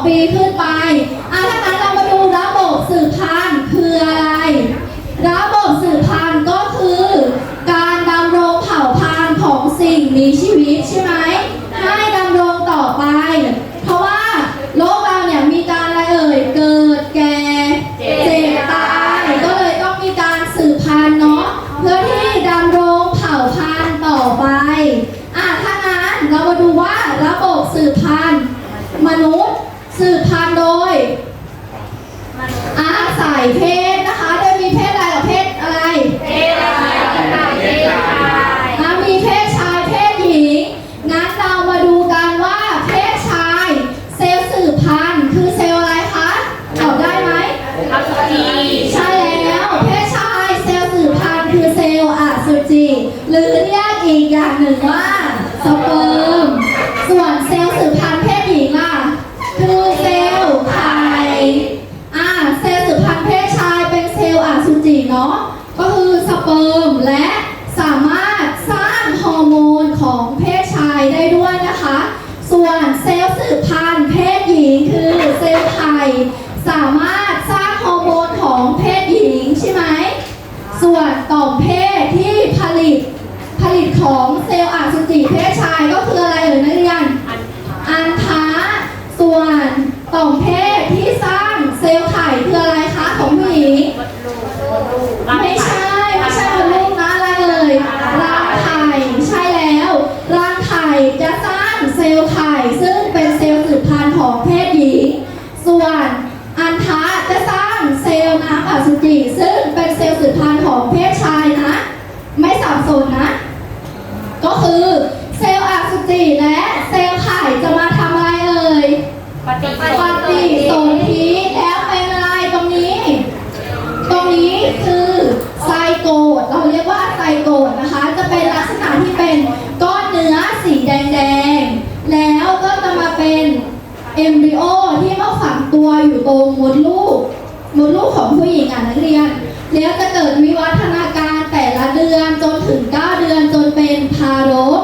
2 ปีขึ้นไปอ่าถ้างั้นเรามาดูระบบสืบพันธุ์คืออะไร ระบบสืบพันธุ์ก็คือ การดำรงเผ่าพันธุ์ของสิ่งมีชีวิตใช่ไหมให้ดำรงต่อไป เพราะว่าโลกเราเนี่ยมีการอะไรเอ่ยเกิดแก่เจ็บตายก็เลยต้องมีการสืบพันธุ์เนาะเพื่อที่ดำรงเผ่าพันธุ์ต่อไปอะถ้างั้นเรามาดูว่าระบบสืบพันธุ์มนุษย์สืบพันธุ์โดย อาศัยเพศนะคะ โดยมีเพศอะไรกับเพศอะไรอะมีเพศชายเพศหญิง งั้นเรามาดูกันว่าเพศชาย เซลล์สืบพันธุ์คือเซลล์อะไรคะตอบได้ไหม ใช่แล้วเพศชายเซลล์สืบพันธุ์คือเซลล์อสุจิหรือเรียกอีกอย่างหนึ่งว่าสเปิร์มส่วนเซลล์สืบพันธุ์เพศหญิงล่ะคือเซลล์ไข่อ่าเซลล์สืบพันธุ์เพศชายเป็นเซลล์อสุจิเนาะก็คือสเปิร์มและสามารถสร้างฮอร์โมนของเพศชายได้ด้วยนะคะ ส่วนเซลล์สืบพันธุ์เพศหญิงคือเซลล์ไข่สามารถสร้างฮอร์โมนของเพศหญิงใช่ไหม ส่วนต่อมเพศที่ผลิตผลิตของเซลล์อสุจิเพศชายก็คืออะไรเอ่ยนักเรียน อันทะส่วนต่อมเพศที่สร้างเซลล์ไข่คืออะไรคะของผู้หญิง ไม่ใช่ ไม่ใช่มดลูกนะอะไรเลยรังไข่ใช่แล้วรังไข่จะสร้างเซลล์ไข่ซึ่งเป็นเซลล์สืบพันธุ์ของเพศหญิง ส่วนอันทะจะสร้างเซลล์น้ำอสุจิซึ่งเป็นเซลล์สืบพันธุ์ของเพศชายนะ ไม่ สับสนนะ ก็คือเซลล์อสุจิและเซลล์ไข่จะมาทำอะไรเอ่ยปฏิสนธิแล้วเป็นอะไรตรงนี้ ตรงนี้คือไซโกดเราเรียกว่าไซโกดนะคะ จะเป็นลักษณะที่เป็นก้อนเนื้อสีแดงๆ แล้วก็จะมาเป็นเอมบริโอที่มาฝังตัวอยู่ตรงมดลูกมดลูกของผู้หญิงอะนักเรียน แล้วจะเกิดวิวัฒนาการแต่ละเดือนจนถึง 9 เดือนจนเป็นทารก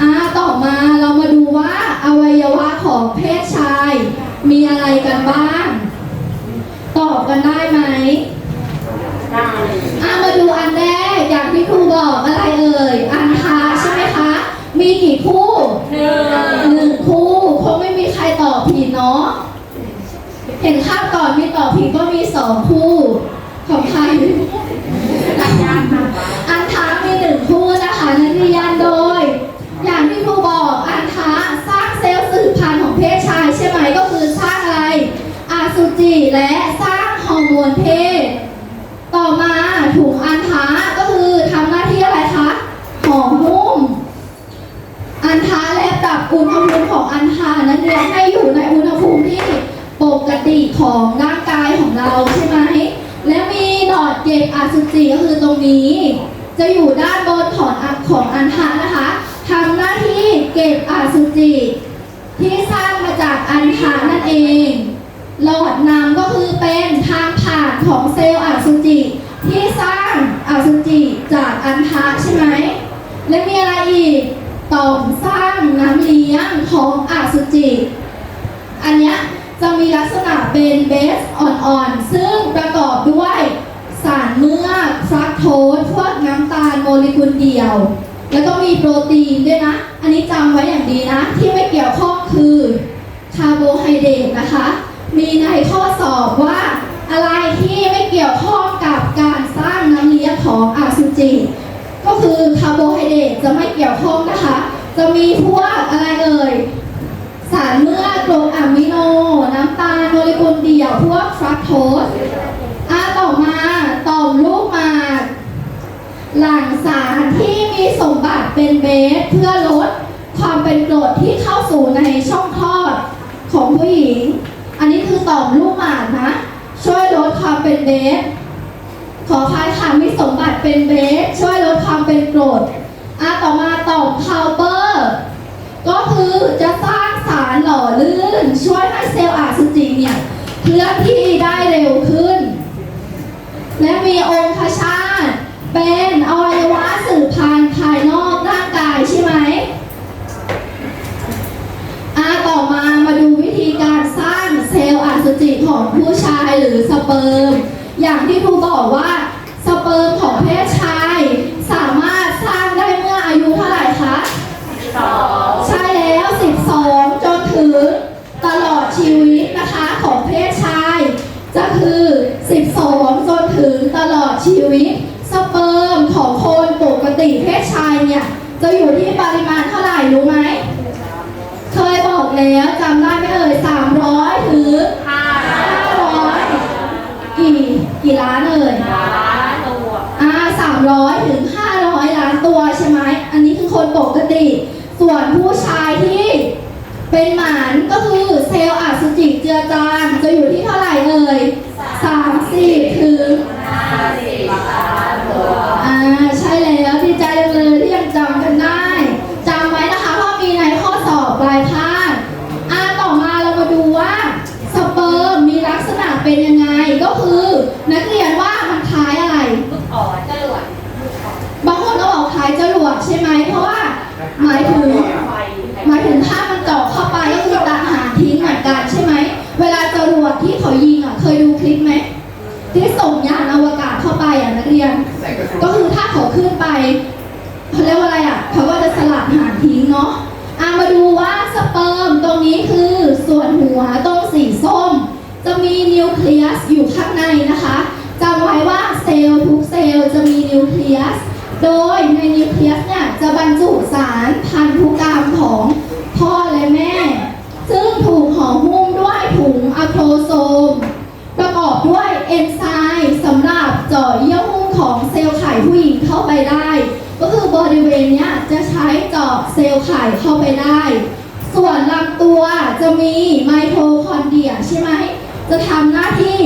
อ่าต่อมาเรามาดูว่าอวัยวะของเพศชาย มีอะไรกันบ้าง ตอบกันได้ไหมอ่ามาดูอันแรกอย่างที่ครูบอกอะไรเอ่ย อันทาใช่ไหมคะ มีกี่คู่หนึ่งคู่คงไม่มีใครตอบผิดเนาะเห็นข้ามก่อนมีตอบผิดก็มีสองคู่ของใคร อันทามีหนึ่ง คู่นะคะนักเรียนโดย อย่างที่ครูบอกอันทะสร้างเซลล์สืบพันธุ์ของเพศชายใช่ไหมก็คือสร้างอะไรอาสุจิและสร้างฮอร์โมนเพศ ต่อมาถุงอันทะก็คือทำหน้าที่อะไรคะห่อหุ้ม อันทะและปรับอุณหภูมิของอันทะนั้นเรียนให้อยู่ในอุณหภูมิที่ปกติของร่างกายของเราใช่ไหมและมีหลอดเก็บอสุจิก็คือตรงนี้ จะอยู่ด้านบนของอันของอันทะนะคะทำหน้าที่เก็บอสุจิ ที่สร้างมาจากอันทะนั่นเอง หลอดน้ำก็คือเป็นทางผ่านของเซลล์อสุจิ ที่สร้างอสุจิจากอันทะใช่ไหมและมีอะไรอีกต่อมสร้างน้ำเลี้ยงของอสุจิ อันนี้จะมีลักษณะเป็นเบสอ่อนๆ ซึ่งประกอบด้วย สารเมือฟรักโทสพวกน้ำตาลโมเลกุลเดียว แล้วก็มีโปรตีนด้วยนะ อันนี้จำไว้อย่างดีนะ ที่ไม่เกี่ยวข้องคือคาร์โบไฮเดรตนะคะ มีในข้อสอบว่าอะไรที่ไม่เกี่ยวข้องกับการสร้างน้ำเลี้ยงของอสุจิก็คือคาร์โบไฮเดรตจะไม่เกี่ยวข้องนะคะ จะมีพวกอะไรเอ่ยสารเมื่อกรดอะมิโน น้ำตาลโมเลกุลเดี่ยวพวกฟรักโทส มาต่อมลูกมาหลั่งสารที่มีสมบัติเป็นเบสเพื่อลดความเป็นกรดที่เข้าสู่ในช่องคลอดของผู้หญิง อันนี้คือต่อมลูกหมากนะ ช่วยลดความเป็นเบสขอพายค่ะมีสมบัติเป็นเบสช่วยลดความเป็นกรดอะต่อมาต่อมคาร์เปอร์ก็คือจะสร้างสารหล่อลื่น ช่วยให้เซลล์อสุจิเนี่ยเคลื่อนที่ได้เร็วขึ้น และมีองคชาตเป็นอวัยวะสืบพันธุ์ภายนอกร่างกายใช่ไหมอ่าต่อสุจิของผู้ชายหรือสเปิร์ม อย่างที่ครูบอกว่าสเปิร์มของเพศชาย สามารถสร้างได้เมื่ออายุเท่าไหร่คะใช่แล้ว 12 จนถึงตลอดชีวิตนะคะของเพศชาย จะคือ 12จนถึงตลอด ชีวิต สเปิร์มของคนปกติเพศชายเนี่ย จะอยู่ที่ปริมาณเท่าไหร่รู้ไหม เคยบอกแล้วจำได้ไหมเอ่ย300ถึง500กี่กี่ล้านเอ่ยอ่าสามร้อยถึงห้าร้อยล้านตัวใช่ไหม อันนี้คือคนปกติ ส่วนผู้ชายที่เป็นหมานก็คือเซลล์อสุจิเจือจางจะอยู่ที่เท่าไหร่เอ่ยสามสิบถึงอ่า ใช่แล้วดีใจจังเลยที่ยังจำกันได้จำไว้นะคะเพราะมีในข้อสอบปลายภาคอ่าต่อมาเรามาดูว่าสเปิร์มมีลักษณะเป็นยังไงก็คือ นักเรียนว่ามันคล้ายอะไรบางคนก็บอกคล้ายจรวดใช่ไหมเพราะว่า หมายถึงหมายถึงถ้ามันเจาะเข้าไปก็คือตัดหางทิ้งเหมือนกันใช่ไหมเวลาจรวดที่เขายิงอะเคยดูคลิปไหมที่ส่งยานอวกาศเข้าไปอะนักเก็คือถ้าเขาขึ้นไปเขาเรียกว่าอะไรอะเขาก็จะสลัดหางทิ้งเนาะอะมาดูว่าสเปิร์มตรงนี้คือส่วนหัวตรงสีส้ม จะมีนิวเคลียสอยู่ข้างในนะคะจำไว้ว่าเซลล์ทุกเซลล์จะมีนิวเคลียส โดยในนิวเคลียสเนี่ยจะบรรจุสารพันธุกรรมของพ่อและแม่ ซึ่งถูกห่อหุ้มด้วยถุงอะโครโซม ประกอบด้วยเอนไซม์สำหรับเจาะเยื่อหุ้มของเซลล์ไข่ผู้หญิงเข้าไปได้ ก็คือบริเวณนี้จะใช้เจาะเซลล์ไข่เข้าไปได้ ส่วนลำตัวจะมีไมโทคอนเดรียใช่ไหม จะทำหน้าที่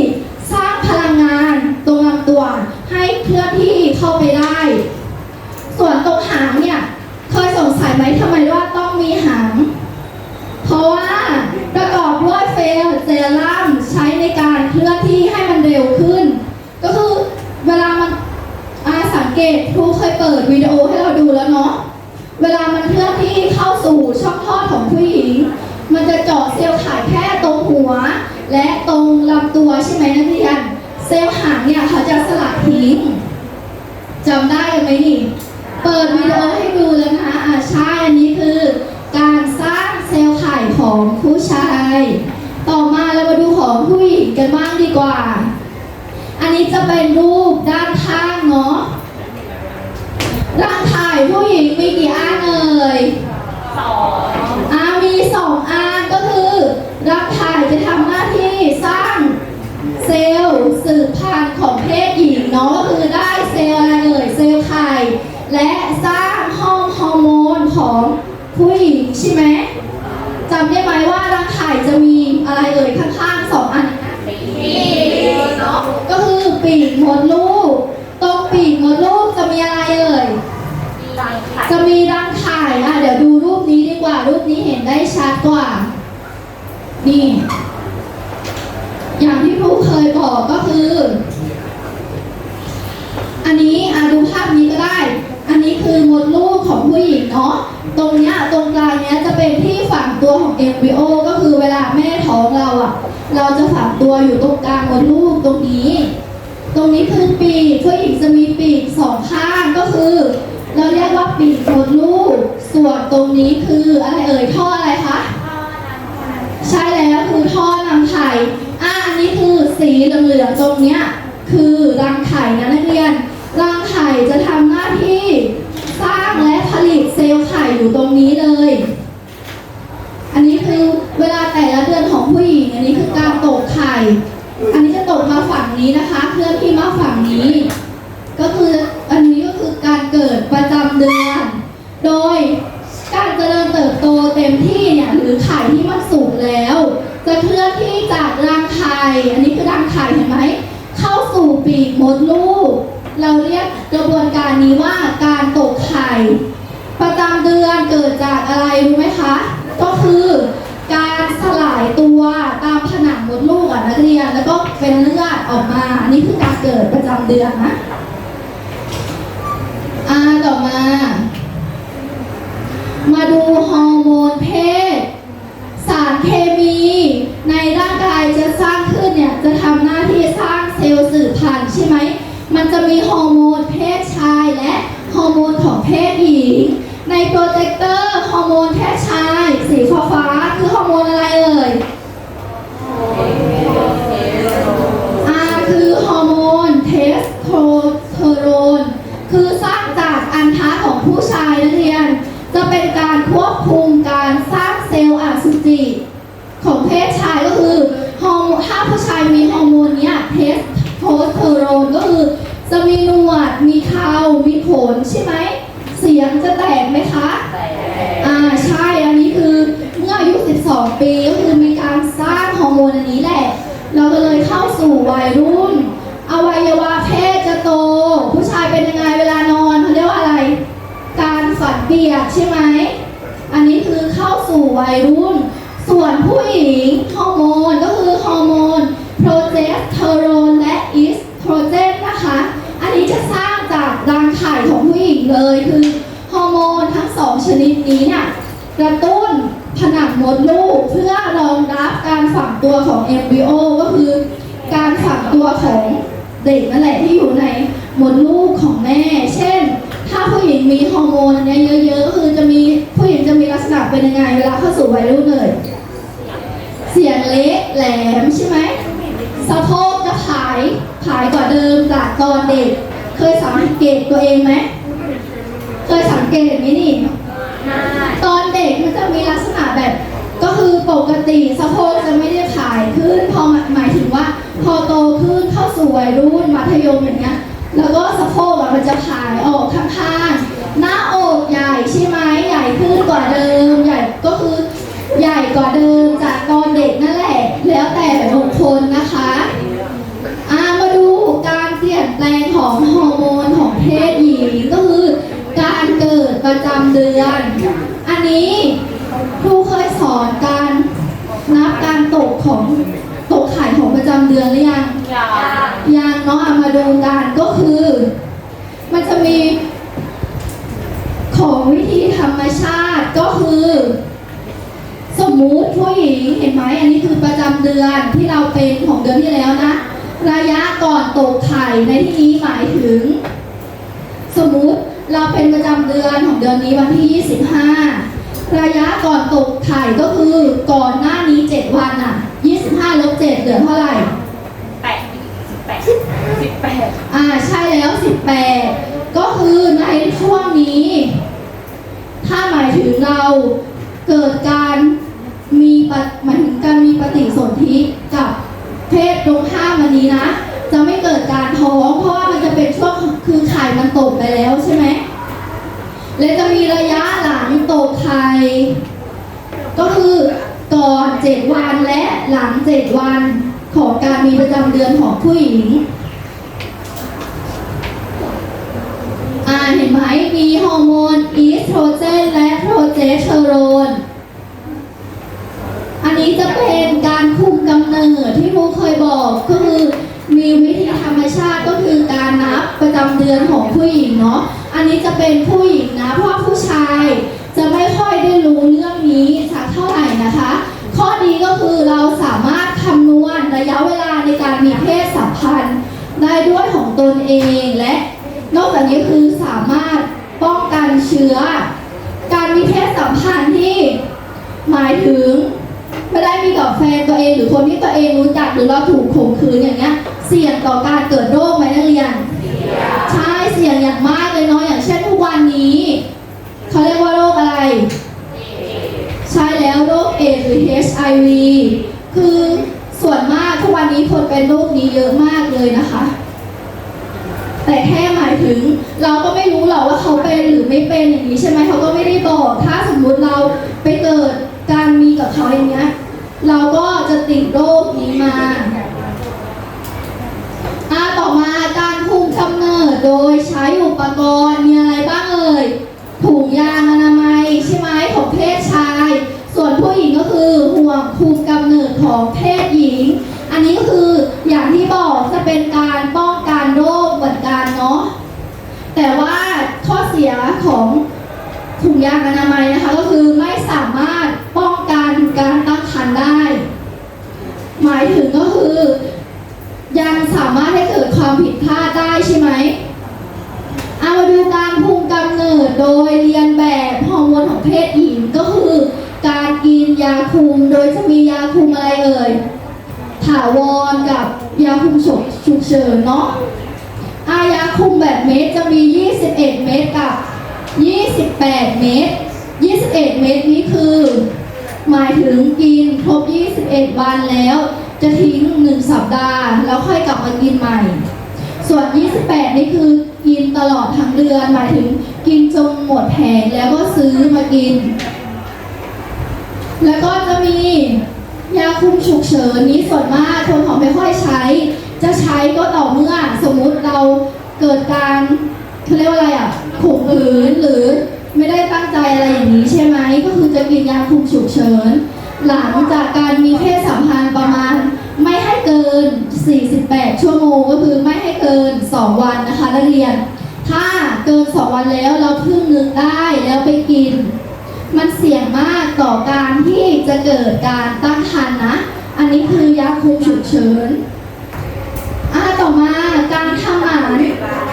สร้างพลังงานตรงลำตัวให้เคลื่อนที่เข้าไปได้ ส่วนตรงหางเนี่ยเคยสงสัยไหมทำไมว่าต้องมีหาง เพราะว่าประกอบด้วยเฟลเซรั่มใช้ในการเคลื่อนที่ให้มันเร็วขึ้น ก็คือเวลามันอาสังเกตครูเคยเปิดวิดีโอให้เราดูแล้วเนาะเวลามันเคลื่อนที่เข้าสู่ช่องคลอดของผู้หญิง มันจะเจาะเซลล์ไข่แค่ตรงหัว และตรงลำตัวใช่ไหมนักเรียนเซลล์หางเนี่ยเขาจะสลัดทิ้งจำได้ไหมนี่ เปิดวิดีโอให้ดูแล้วนะอ่าใช่อันนี้คือการสร้าง เซลล์ไข่ของผู้ชาย ต่อมาเรามาดูของผู้หญิงกันบ้างดีกว่า อันนี้จะเป็นรูปด้านข้างเนาะร่างถ่ายผู้หญิงมีกี่อันเอ่ยอ่ามีสองอันก็คือร่างถ่ายจะทำหน้าที่สร้างเซลล์สืบพันธุ์ของเพศหญิงเนาะก็คือได้เซลล์อะไรเอ่ยเซลล์ไข่และสร้างห้องฮอร์โมนของผู้หญิงใช่ไหม จำได้ไหมว่าร่างถ่ายจะมีอะไรเอ่ยข้างๆสองอันนะปีกเนาะก็คือปีกมดลูก ตรงปีกมดลูกจะมีอะไรเอ่ยจะมีรังไข่อะเดี๋ยวดูรูปนี้ดีกว่ารูปนี้เห็นได้ชัดกว่า นี่ อย่างที่ครูเคยบอกก็คือ อันนี้อะดูภาพนี้ก็ได้อันนี้คือมดลูกของผู้หญิงเนาะ ตรงเนี้ยตรงกลาง เป็นที่ฝังตัวของ embryo ก็คือเวลาแม่ท้องเราอะ เราจะฝังตัวอยู่ตรงกลางมดลูกตรงนี้ ตรงนี้คือปีกผู้หญิงจะมีปีกสองข้างก็คือ เราเรียกว่าปีกมดลูก ส่วนตรงนี้คืออะไรเอ่ยท่ออะไรคะใช่แล้วคือท่อนำไข่อะอันนี้คือสีเหลืองๆตรงเนี้ยคือรังไข่นะนักเรียนรังไข่จะทำหน้าที่สร้างและผลิตเซลล์ไข่อยู่ตรงนี้เลย อันนี้คือเวลาแต่ละเดือนของผู้หญิง อันนี้คือการตกไข่ อันนี้จะตกมาฝั่งนี้นะคะเคลื่อนที่มาฝั่งนี้ ก็คืออันนี้ก็คือการเกิดประจำเดือน โดยการเจริญเติบโตเต็มที่เนี่ยหรือไข่ที่มันสุกแล้ว จะเคลื่อนที่จากรังไข่อันนี้คือรังไข่เห็นไหมเข้าสู่ปีกมดลูก เราเรียกกระบวนการนี้ว่าการตกไข่ ประจำเดือนเกิดจากอะไรรู้ไหมคะ ก็คือการสลายตัวตามผนังมดลูกอะนักเรียนแล้วก็เป็นเลือดออกมา อันนี้คือการเกิดประจำเดือนนะอ่าต่อมา มาดูฮอร์โมนเพศ สารเคมีในร่างกายจะสร้างขึ้นเนี่ยจะทำหน้าที่สร้างเซลล์สืบพันธุ์ใช่ไหมมันจะมีฮอร์โมนเพศชายและฮอร์โมนของเพศหญิง ในโปรเจคเตอร์ฮอร์โมนเพศชาย สีฟ้าคือฮอร์โมนอะไรเอ่ย R คือฮอร์โมนเทสโทสเตอโรน คือสร้างจากอันทะของผู้ชายนักเรียน จะเป็นการควบคุมการสร้างเซลล์อสุจิ ของเพศชายก็คือฮอร์โมนถ้าผู้ชายมีฮอร์โมนเนี้ยเทสโทสเตอโรนก็คือจะมีหนวด มีเครามีขนใช่ไหม เสียงจะแตกไหมคะ อ่าใช่ อันนี้คือเมื่ออายุ 12 ปีก็คือมีการสร้างฮอร์โมนอันนี้แหละ เราก็เลยเข้าสู่วัยรุ่น อวัยวะเพศจะโต ผู้ชายเป็นยังไงเวลานอนเขาเรียกว่าอะไร การฝันเปียกใช่ไหม อันนี้คือเข้าสู่วัยรุ่น ส่วนผู้หญิงฮอร์โมนก็คือฮอร์โมนโปรเจสเทอโรนและอีสโตรเจนนะคะ อันนี้จะสร้างจากรังไข่ของผู้หญิงเลยคือฮอร์โมนทั้งสองช นิดนี้เนี่ยกระตุ้นผนังมดลูก เพื่อรองรับการฝังตัวของเอมบริโอก็คือ การฝังตัวของเด็กนั่นแหละที่อยู่ในมดลูกของแม่ เช่น ถ้าผู้หญิงมีฮอร์โมนอันเนี้ยเยอะๆ ก็คือจะมีผู้หญิงจะมีลักษณะเป็นยังไงเวลาเข้าสู่วัยรุ่นเลย เสียงเล็กแหลมใช่ไหมสะโพกจะผายผายกว่าเดิมจากตอนเด็ก เคยสังเกตตัวเองไหม เคยสังเกตไหมนี่ ตอนเด็กมันจะมีลักษณะแบบ ก็คือปกติสะโพกจะไม่ได้ผายขึ้น พอหมายถึงว่า พอโตขึ้นเข้าสู่วัยรุ่นมัธยมอย่างเงี้ย แล้วก็สะโพกอะมันจะผายออกข้างๆ หน้าอกใหญ่ใช่ไหมใหญ่ขึ้นกว่าเดิม ใหญ่ก็คือใหญ่กว่าเดิมจากตอนเด็กนั่นแหละ แล้วแต่บุคคลนะคะ อ่ามาดูการเปลี่ยนแปลงของฮอร์โมนของเพศหญิงก็คือการเกิดประจำเดือน อันนี้ครูเคยสอนการนับการตกของตกไข่ของประจำเดือนหรือยัง ยังเนาะเอามาดูกันก็คือ มันจะมี ของวิธีธรรมชาติก็คือ สมมุติผู้หญิงเห็นไหมอันนี้คือประจำเดือนที่เราเป็นของเดือนที่แล้วนะ ระยะก่อนตกไข่ในที่นี้หมายถึง สมมุติเราเป็นประจำเดือนของเดือนนี้วันที่ 25ระยะก่อนตกไข่ก็คือก่อนหน้านี้ 7 วันอะ 25ลบ7เหลือเท่าไหร่ 18 อ่าใช่แล้ว 18 ก็คือในช่วงนี้ ถ้าหมายถึงเราเกิดการมีปะหมายถึงการมีปฏิสนธิกับเพศตรงข้ามอันนี้นะ จะไม่เกิดการท้อง เพราะว่ามันจะเป็นช่วงคือไข่มันตกไปแล้วใช่ไหมและจะมีระยะหลังตกไข่ก็คือก่อนเจ็ดวันและหลังเจ็ดวันของการมีประจำเดือนของผู้หญิง อ่าเห็นไหมมีฮอร์โมนอีสโตรเจนและโปรเจสเตอโรน อันนี้จะเป็นการคุมกำเนิดที่ครูเคยบอกก็คือมีวิธีธรรมชาติก็คือการนับประจำเดือนของผู้หญิงเนาะ อันนี้จะเป็นผู้หญิงนะเพราะผู้ชายจะไม่ค่อยได้รู้เรื่องนี้สักเท่าไหร่นะคะ ข้อดีก็คือเราสามารถคำนวณระยะเวลาในการมีเพศสัมพันธ์ได้ด้วยของตนเองและ นอกจากนี้คือสามารถป้องกันเชื้อ การมีเพศสัมพันธ์ที่หมายถึงไม่ได้มีกับแฟนตัวเองหรือคนที่ตัวเองรู้จักหรือเราถูกข่มขืนอย่างเงี้ยเสี่ยงต่อการเกิดโรคไหมนักเรียน ใช่เสี่ยงอย่างมากเลยเนาะอย่างเช่นทุกวันนี้เขาเรียกว่าโรคอะไร ใช่แล้วโรคเอดหรือ HIV คือส่วนมากทุกวันนี้คนเป็นโรคนี้เยอะมากเลยนะคะ แต่แค่หมายถึงเราก็ไม่รู้หรอกว่าเขาเป็นหรือไม่เป็นอย่างนี้ใช่ไหมเขาก็ไม่ได้บอก ถ้าสมมุติเราไปเกิดการมีกับเขาอย่างเงี้ยเราก็จะติดโรคนี้มาอาต่อมาการคุมกำเนิดโดยใช้อุปกรณ์มีอะไรบ้างเอ่ยถุงยางอนามัยใช่ไหมของเพศชาย ส่วนผู้หญิงก็คือห่วงคุมกำเนิดของเพศหญิง อันนี้ก็คืออย่างที่บอกจะเป็นการ แต่ว่าข้อเสียของถุงยางอนามัยนะคะก็คือไม่สามารถป้องกันการตั้งครรภ์ได้ หมายถึงก็คือ ยังสามารถให้เกิดความผิดพลาดได้ใช่ไหมเอามาดูการภูมิกำเนิดโดยเรียนแบบฮอร์โมนของเพศหญิงก็คือ การกินยาคุมโดยจะมียาคุมอะไรเอ่ยถาวรกับยาคุมฉุกเฉินเนาะ คุมแบบเม็ดจะมี 21 เม็ดกับ 28 เม็ด21 เม็ดนี้คือ หมายถึงกินครบ 21 วันแล้ว จะทิ้ง 1 สัปดาห์ แล้วค่อยกลับมากินใหม่ ส่วน 28 นี่คือกินตลอดทั้งเดือน หมายถึงกินจนหมดแผงแล้วก็ซื้อมากิน แล้วก็จะมียาคุมฉุกเฉินนี้ส่วนมากคนเขาไม่ค่อยใช้ จะใช้ก็ต่อเมื่อสมมุติเรา เกิดการเขาเรียกว่าอะไรอะข่มขืนหรือไม่ได้ตั้งใจอะไรอย่างนี้ใช่ไหมก็คือจะกินยาคุมฉุกเฉิน หลังจากการมีเพศสัมพันธ์ประมาณ ไม่ให้เกิน 48 ชั่วโมงก็คือไม่ให้เกิน 2 วันนะคะนักเรียน ถ้าเกิน 2 วันแล้วเราเพิ่งนึกได้แล้วไปกิน มันเสี่ยงมากต่อการที่จะเกิดการตั้งครรภ์นะ อันนี้คือยาคุมฉุกเฉิน การทำหมัน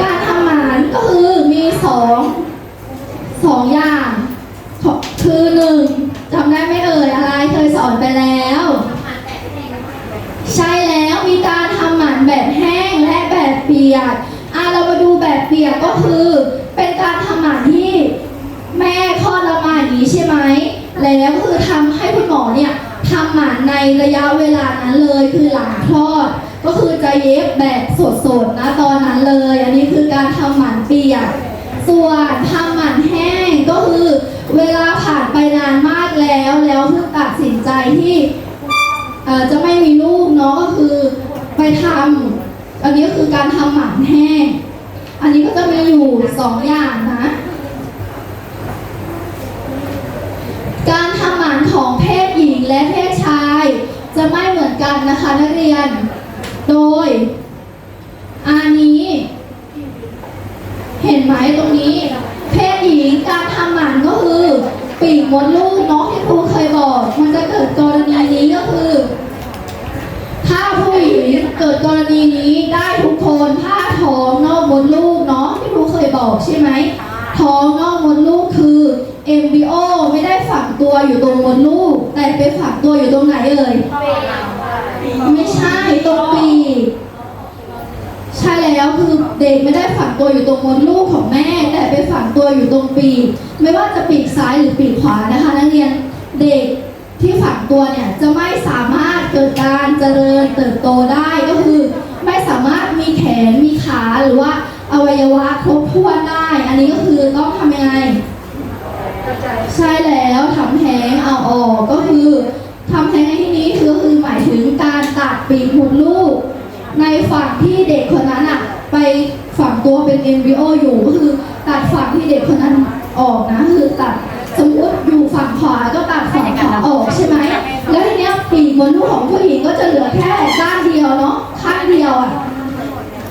การทำหมันก็คือมีสองสองอย่างขอคือหนึ่งจำได้ไหมเอ่ยอะไรเคยสอนไปแล้ว ใช่แล้วมีการทำหมันแบบแห้งและแบบเปียกอะเรามาดูแบบเปียกก็คือ เป็นการทำหมันที่แม่คลอดเรามาอย่างนี้ใช่ไหมแล้วก็คือทำให้คุณหมอเนี่ยทำหมันในระยะเวลานั้นเลยคือหลังคลอด ก็คือจะเย็บแบบสดๆนะตอนนั้นเลย อันนี้คือการทำหมันเปียก ส่วนทำหมันแห้งก็คือเวลาผ่านไปนานมากแล้วแล้วเพิ่งตัดสินใจที่จะไม่มีลูกเนาะก็คือไปทำอันนี้ก็คือการทำหมันแห้ง อันนี้ก็จะมีอยู่สองอย่างนะ การทำหมันของเพศหญิงและเพศชาย จะไม่เหมือนกันนะคะนักเรียน โดยอันนี้ เห็นไหมตรงนี้ เพศหญิงการทำหมันก็คือ ปีกมดลูกเนาะที่ครูเคยบอก มันจะเกิดกรณีนี้ก็คือ ถ้าผู้หญิงเกิดกรณีนี้ได้ทุกคนถ้าท้องนอกมดลูกเนาะที่ครูเคยบอกใช่ไหมท้องนอกมดลูกคือเอมบริโอไม่ได้ฝังตัวอยู่ตรงมดลูก แต่ไปฝังตัวอยู่ตรงไหนเอ่ย ไม่ใช่ตรงปีกใช่แล้วคือเด็กไม่ได้ฝังตัวอยู่ตรงมดลูกของแม่ แต่ไปฝังตัวอยู่ตรงปีกไม่ว่าจะปีกซ้ายหรือปีกขวานะคะ นักเรียนเด็กที่ฝังตัวเนี่ยจะไม่สามารถเกิดการเจริญเติบโตได้ก็คือ ไม่สามารถมีแขนมีขาหรือว่าอวัยวะครบถ้วนได้ อันนี้ก็คือต้องทำยังไงใช่แล้วทำแท้งเอาออกก็คือทำแท้งในที่ นี้คือหมายถึงการตัดปีกมดลูก ในฝั่งที่เด็กคนนั้นอะไปฝังตัวเป็นเอมบริโออยู่ก็คือตัดฝั่งที่เด็กคนนั้นออกนะคือตัดสมมติอยู่ฝั่งขวาก็ตัดฝั่งขวาออกใช่ไหมแล้วทีเนี้ยปีกมดลูกของผู้หญิงก็จะเหลือแค่ด้านเดียวเนาะข้างเดียวอะ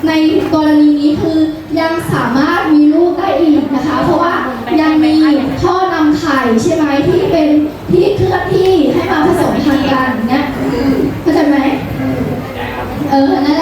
ในกรณีนี้คือยังสามารถมีลูกได้อีกนะคะ เพราะว่ายังมีท่อนำไข่ใช่ไหมที่เป็น พี่เคลื่อนที่ให้มาผสมพันธุ์กันเนี้ยเข้าใจไหมเออนั่น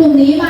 องไว้ด้วยนะคะ ใครที่ตอบได้ กลุ่มนี้มา